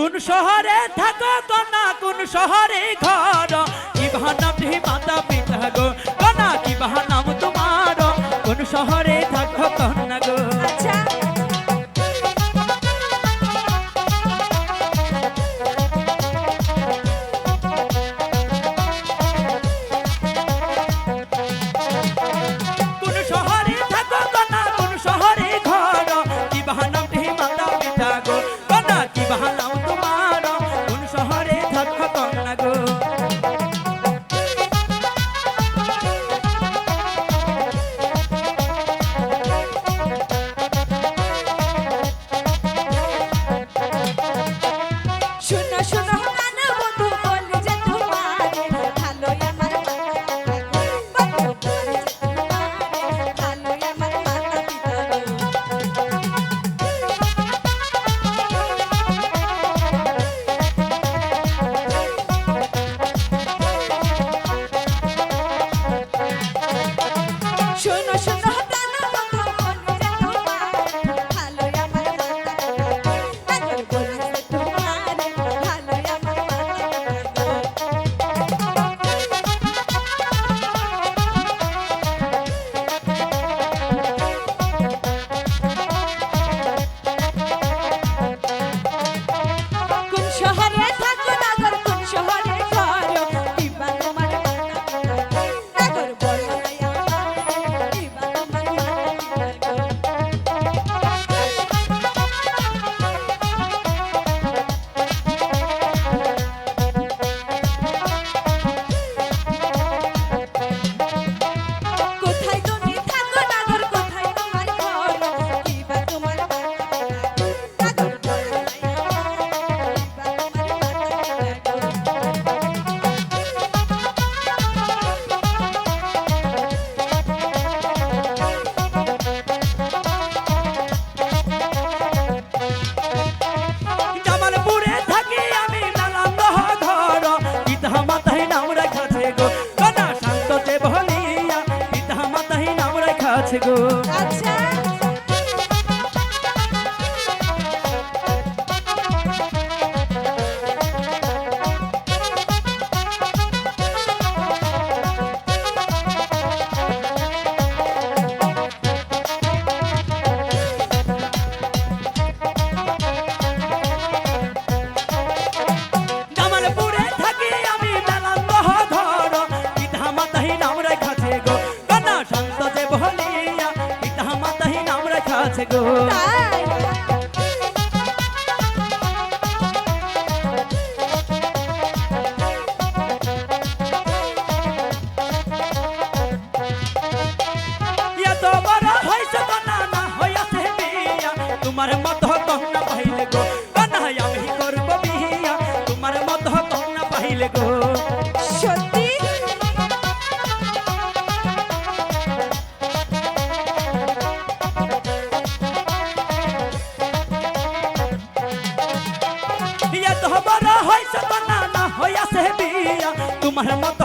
কোন শহরে থাকো না কোন শহরে ঘর? ইভান i tell you গো তোমার মত কন্যা পাইলে গো কন্যা আমি করব বিয়া তোমার মত কন্যা পাইলে গো বড় হয়েছে তো না না হইয়াছে বিয়া। তোমার মত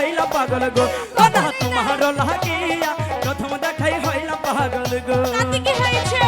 হইলা পাগল গো। না তোমার লাগিয়া প্রথম দেখাই হইলা পাগল গো। কি হয়েছে?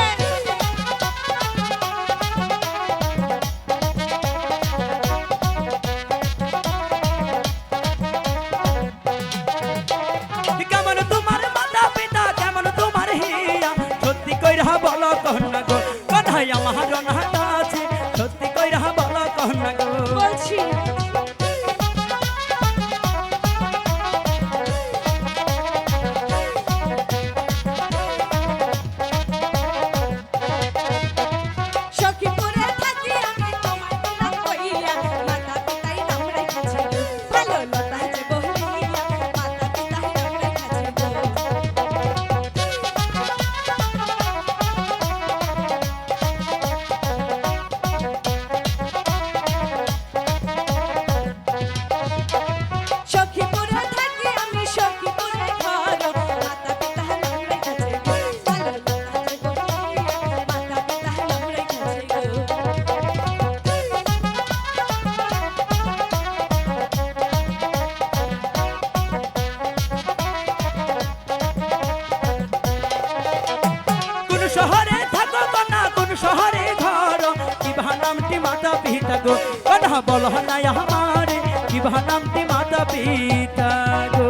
नामटी माता पिता गो बना बोल हमारे कि नामटी माता पिता गो